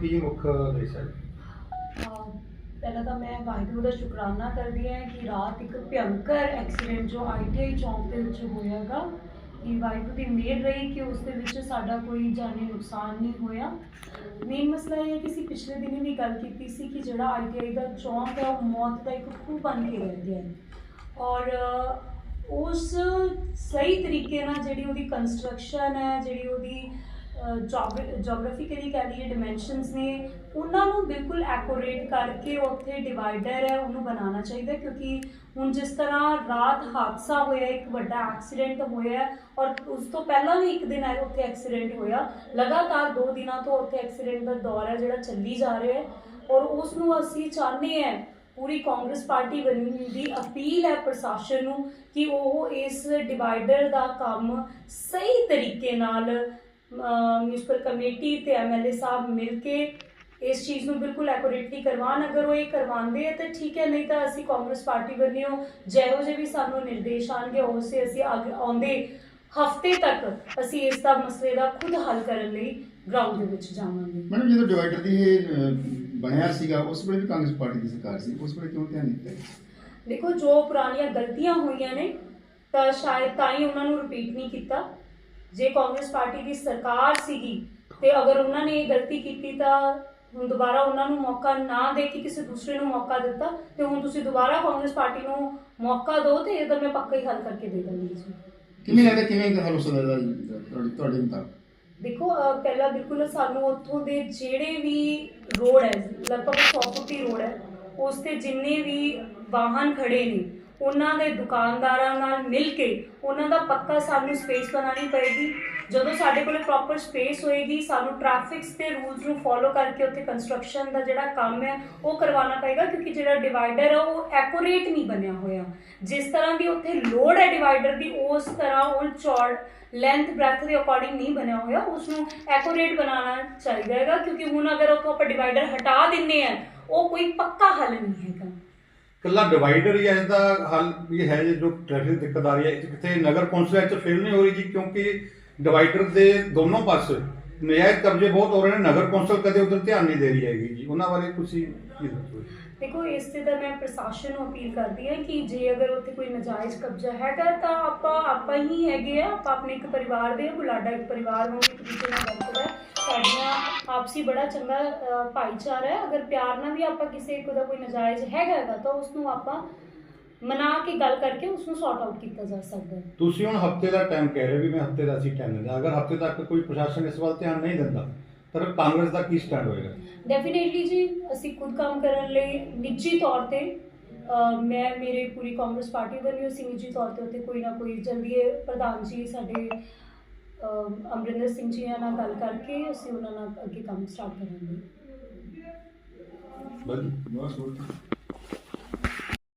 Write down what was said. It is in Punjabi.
ਕੀ ਮੁੱਖ ਉਦੇਸ਼ ਹੈ? ਅਹ ਪਹਿਲਾਂ ਤਾਂ ਮੈਂ ਵਾਹਿਗੁਰੂ ਦਾ ਸ਼ੁਕਰਾਨਾ ਕਰਦੀ ਹਾਂ ਕਿ ਰਾਤ ਇੱਕ ਭਿਅੰਕਰ ਐਕਸੀਡੈਂਟ ਜੋ ਆਈਟੀਆਈ ਚੌਂਕ ਦੇ ਵਿੱਚ ਹੋਇਆਗਾ ਕਿ ਵਾਹਿਗੁਰੂ ਦੀ ਮਿਹਰ ਰਹੀ ਕਿ ਉਸ ਦੇ ਵਿੱਚ ਸਾਡਾ ਕੋਈ ਜਾਨੀ ਨੁਕਸਾਨ ਨਹੀਂ ਹੋਇਆ। ਮੇਨ ਮਸਲਾ ਇਹ ਹੈ ਕਿ ਅਸੀਂ ਪਿਛਲੇ ਦਿਨੀ ਵੀ ਗੱਲ ਕੀਤੀ ਸੀ ਕਿ ਜਿਹੜਾ ਆਈਟੀਆਈ ਦਾ ਚੌਂਕ ਹੈ ਉਹ ਮੌਤ ਦਾ ਇੱਕ ਖੂਹ ਬਣ ਕੇ ਰਹਿ ਗਿਆ ਹੈ। ਔਰ ਅਹ, ਉਸ ਸਹੀ ਤਰੀਕੇ ਨਾਲ ਜਿਹੜੀ ਉਹਦੀ ਕੰਸਟਰਕਸ਼ਨ ਹੈ ਜਿਹੜੀ ਉਹਦੀ ਜੋਗ੍ਰਾਫਿਕਲੀ ਕਹਿ ਲਈਏ ਡਾਈਮੈਂਸ਼ਨਸ ਨੇ, ਉਹਨਾਂ ਨੂੰ ਬਿਲਕੁਲ ਐਕੋਰੇਟ ਕਰਕੇ ਉੱਥੇ ਡਿਵਾਈਡਰ ਹੈ, ਉਹਨੂੰ ਬਣਾਉਣਾ ਚਾਹੀਦਾ ਕਿਉਂਕਿ ਹੁਣ ਜਿਸ ਤਰ੍ਹਾਂ ਰਾਤ ਹਾਦਸਾ ਹੋਇਆ, ਇੱਕ ਵੱਡਾ ਐਕਸੀਡੈਂਟ ਹੋਇਆ ਔਰ ਉਸ ਤੋਂ ਪਹਿਲਾਂ ਵੀ ਇੱਕ ਦਿਨ ਆਏ ਉੱਥੇ ਐਕਸੀਡੈਂਟ ਹੋਇਆ, ਲਗਾਤਾਰ ਦੋ ਦਿਨਾਂ ਤੋਂ ਉੱਥੇ ਐਕਸੀਡੈਂਟ ਦਾ ਦੌਰ ਹੈ, ਜਿਹੜਾ ਚੱਲੀ ਜਾ ਰਿਹਾ ਹੈ, ਔਰ ਉਸ ਨੂੰ ਅਸੀਂ ਚਾਹੁੰਦੇ ਹਾਂ, ਪੂਰੀ ਕਾਂਗਰਸ ਪਾਰਟੀ ਵੱਲੋਂ ਦੀ ਅਪੀਲ ਹੈ ਪ੍ਰਸ਼ਾਸਨ ਨੂੰ ਕਿ ਉਹ ਇਸ ਡਿਵਾਈਡਰ ਦਾ ਕੰਮ ਸਹੀ ਤਰੀਕੇ ਨਾਲ ਮਿਊਨਿਸਪਲ ਕਮੇਟੀ ਤੇ ਐਮਐਲਏ ਸਾਹਿਬ ਮਿਲ ਕੇ ਇਸ ਚੀਜ਼ ਨੂੰ ਬਿਲਕੁਲ ਐਕੂਰੇਟਲੀ ਕਰਵਾਉਣ। ਅਗਰ ਉਹ ਇਹ ਕਰਵਾਉਂਦੇ ਆ ਤਾਂ ਠੀਕ ਹੈ ਨਹੀਂ ਤਾਂ ਅਸੀਂ ਕਾਂਗਰਸ ਪਾਰਟੀ ਵੱਲੋਂ ਜਿਹੋ ਜਿਹੇ ਵੀ ਸਾਨੂੰ ਨਿਰਦੇਸ਼ ਆਣਗੇ ਉਸੇ ਅਸੀਂ ਅੱਗੇ ਆਉਂਦੇ ਹਫ਼ਤੇ ਤੱਕ ਅਸੀਂ ਇਸ ਦਾ ਮਸਲੇ ਦਾ ਖੁਦ ਹੱਲ ਕਰਨ ਲਈ ਗਰਾਊਂਡ ਦੇ ਵਿੱਚ ਜਾਵਾਂਗੇ। ਮੈਡਮ ਜਦੋਂ ਡਿਵਾਈਡਰ ਦੀ ਇਹ ਬਣਿਆ ਸੀਗਾ ਉਸ ਵੇਲੇ ਵੀ ਕਾਂਗਰਸ ਪਾਰਟੀ ਦੀ ਸਰਕਾਰ ਸੀ। ਉਸ ਵੇਲੇ ਕਿਉਂ ਧਿਆਨ ਨਹੀਂ ਦਿੱਤਾ ਦੇਖੋ ਜੋ ਪੁਰਾਣੀਆਂ ਗਲਤੀਆਂ ਹੋਈਆਂ ਨੇ ਤਾਂ ਸ਼ਾਇਦ ਤਾਂ ਹੀ ਉਹਨਾਂ ਨੂੰ ਰਿਪੀਟ ਨਹੀਂ ਕੀਤਾ। ਜੇ ਕਾਂਗਰਸ ਪਾਰਟੀ ਦੀ ਸਰਕਾਰ ਸੀਗੀ ਤੇ ਅਗਰ ਉਹਨਾਂ ਨੇ ਇਹ ਗਲਤੀ ਕੀਤੀ ਤਾਂ ਹੁਣ ਦੁਬਾਰਾ ਉਹਨਾਂ ਨੂੰ ਮੌਕਾ ਨਾ ਦੇ ਕੇ ਕਿਸੇ ਦੂਸਰੇ ਨੂੰ ਮੌਕਾ ਦਿੱਤਾ ਤੇ ਹੁਣ ਤੁਸੀਂ ਦੁਬਾਰਾ ਕਾਂਗਰਸ ਪਾਰਟੀ ਨੂੰ ਮੌਕਾ ਦਿਓ ਤੇ ਇਹਦਾ ਮੈਂ ਪੱਕਾ ਹੀ ਹੱਲ ਕਰਕੇ ਦੇ ਦਾਂਗੀ ਜੀ। ਕਿਵੇਂ ਲੱਗਦਾ ਕਿਵੇਂ ਹੱਲ ਹੋ ਸਕਦਾ ਤੁਹਾਡੇ ਮੁਤਾਬਕ? ਦੇਖੋ ਪਹਿਲਾਂ ਬਿਲਕੁਲ ਸਾਨੂੰ ਉੱਥੋਂ ਦੇ ਜਿਹੜੇ ਵੀ ਰੋਡ ਹੈ ਲਗਭਗ 100 ਫੁੱਟੀ ਰੋਡ ਹੈ ਉਸ ਤੇ ਜਿੰਨੇ ਵੀ ਵਾਹਨ ਖੜੇ ਨੇ ਉਹਨਾਂ ਦੇ ਦੁਕਾਨਦਾਰਾਂ ਨਾਲ ਮਿਲ ਕੇ ਉਹਨਾਂ ਦਾ ਪੱਕਾ ਸਾਨੂੰ ਸਪੇਸ ਬਣਾਉਣੀ ਪਏਗੀ। ਜਦੋਂ ਸਾਡੇ ਕੋਲ ਪ੍ਰੋਪਰ ਸਪੇਸ ਹੋਏਗੀ, ਸਾਨੂੰ ਟ੍ਰੈਫਿਕਸ ਦੇ ਰੂਲਸ ਨੂੰ ਫੋਲੋ ਕਰਕੇ ਉੱਥੇ ਕੰਸਟਰਕਸ਼ਨ ਦਾ ਜਿਹੜਾ ਕੰਮ ਹੈ, ਉਹ ਕਰਵਾਉਣਾ ਪਏਗਾ, ਕਿਉਂਕਿ ਜਿਹੜਾ ਡਿਵਾਈਡਰ ਹੈ ਉਹ ਐਕੂਰੇਟ ਨਹੀਂ ਬਣਿਆ ਹੋਇਆ। ਜਿਸ ਤਰ੍ਹਾਂ ਦੀ ਉੱਥੇ ਲੋਡ ਹੈ ਡਿਵਾਈਡਰ ਦੀ, ਉਸ ਤਰ੍ਹਾਂ ਉਹ ਚੌੜ ਲੈਂਥ ਬ੍ਰੈਥ ਦੇ ਅਕੋਰਡਿੰਗ ਨਹੀਂ ਬਣਿਆ ਹੋਇਆ ਉਸ ਨੂੰ ਐਕੂਰੇਟ ਬਣਾਉਣਾ ਚਾਹੀਦਾ ਹੈਗਾ, ਕਿਉਂਕਿ ਹੁਣ ਅਗਰ ਉੱਥੋਂ ਆਪਾਂ ਡਿਵਾਈਡਰ ਹਟਾ ਦਿੰਨੇ ਆ ਉਹ ਕੋਈ ਪੱਕਾ ਹੱਲ ਨਹੀਂ ਹੈਗਾ। ਕੱਲਾ ਡਿਵਾਈਡਰ ਹੀ ਹੈ ਹੱਲ ਵੀ ਹੈ ਜੋ ਟ੍ਰੈਫਿਕ ਦਿੱਕਤ ਆ ਰਹੀ ਹੈ। ਕਿਤੇ ਨਗਰ ਕੌਂਸਲ ਚ ਫੇਲ ਨਹੀਂ ਹੋ ਰਹੀ ਜੀ, ਕਿਉਂਕਿ ਡਿਵਾਈਡਰ ਦੇ ਦੋਨੋਂ ਪਾਸੇ ਨਜਾਇਜ਼ ਕਬਜ਼ੇ ਬਹੁਤ ਹੋ ਰਹੇ ਨੇ। ਨਗਰ ਕੌਂਸਲ ਕਦੇ ਉਧਰ ਧਿਆਨ ਨਹੀਂ ਦੇ ਰਹੀ ਹੈਗੀ ਜੀ। ਉਹਨਾਂ ਬਾਰੇ ਤੁਸੀਂ ਕੀ ਦੱਸੋ ਦੇਖੋ, ਇਸ ਤੇ ਤਾਂ ਮੈਂ ਪ੍ਰਸ਼ਾਸਨ ਨੂੰ ਅਪੀਲ ਕਰਦੀ ਹਾਂ ਕਿ ਜੇ ਅਗਰ ਉੱਥੇ ਕੋਈ ਨਜਾਇਜ਼ ਕਬਜ਼ਾ ਹੈਗਾ, ਤਾਂ ਆਪਾਂ ਆਪਾਂ ਹੀ ਹੈਗੇ ਆ। ਆਪਾਂ ਆਪਣੇ ਇੱਕ ਪਰਿਵਾਰ ਦੇ ਬੁਲਾਡਾ ਇੱਕ ਪਰਿਵਾਰ ਨੂੰ ਇੱਕ ਦੂਜੇ ਨਾਲ ਵਰਤਦਾ ਹੈ। ਆਪਸੀ ਬੜਾ ਚੰਗਾ ਭਾਈਚਾਰਾ ਹੈ। ਅਗਰ ਪਿਆਰ ਨਾਲ ਵੀ ਆਪਾਂ ਕਿਸੇ ਇੱਕ ਦਾ ਕੋਈ ਨਜਾਇਜ਼ ਹੈਗਾ ਤਾਂ ਉਸ ਨੂੰ ਆਪਾਂ ਮਨਾ ਕੇ ਗੱਲ ਕਰਕੇ ਉਸ ਨੂੰ ਸੌਰਟ ਆਊਟ ਕੀਤਾ ਜਾ ਸਕਦਾ ਹੈ। ਤੁਸੀਂ ਹੁਣ ਹਫ਼ਤੇ ਦਾ ਟਾਈਮ ਕਹਿ ਰਹੇ ਵੀ ਮੈਂ ਹਫ਼ਤੇ ਦਾ ਅਸੀਂ ਟਾਈਮ ਦਿੰਦਾ ਅਗਰ ਹਫ਼ਤੇ ਤੱਕ ਕੋਈ ਪ੍ਰਸ਼ਾਸਨ ਇਸ ਵੱਲ ਧਿਆਨ ਨਹੀਂ ਦਿੰਦਾ ਤਾਂ ਕਾਂਗਰਸ ਦਾ ਕੀ ਸਟੈਂਡ ਹੋਏਗਾ? ਡੈਫੀਨੇਟਲੀ ਜੀ ਅਸੀਂ ਖੁਦ ਕੰਮ ਕਰਨ ਲਈ ਨਿੱਜੀ ਤੌਰ ਤੇ ਮੈਂ ਮੇਰੇ ਪੂਰੀ ਕਾਂਗਰਸ ਪਾਰਟੀ ਵੱਲੋਂ ਅਸੀਂ ਨਿੱਜੀ ਤੌਰ ਤੇ ਉੱਤੇ ਕੋਈ ਨਾ ਕੋਈ ਜਲਦੀ ਪ੍ਰਧਾਨ ਜੀ ਸਾਡੇ ਅਮਰਿੰਦਰ ਸਿੰਘ ਜੀ ਨਾਲ ਗੱਲ ਕਰਕੇ ਅਸੀਂ ਉਹਨਾਂ ਨਾਲ ਅੱਗੇ ਕੰਮ ਸਟਾਰਟ ਕਰਾਂਗੇ। ਬਸ ਬਸ ਹੋਰ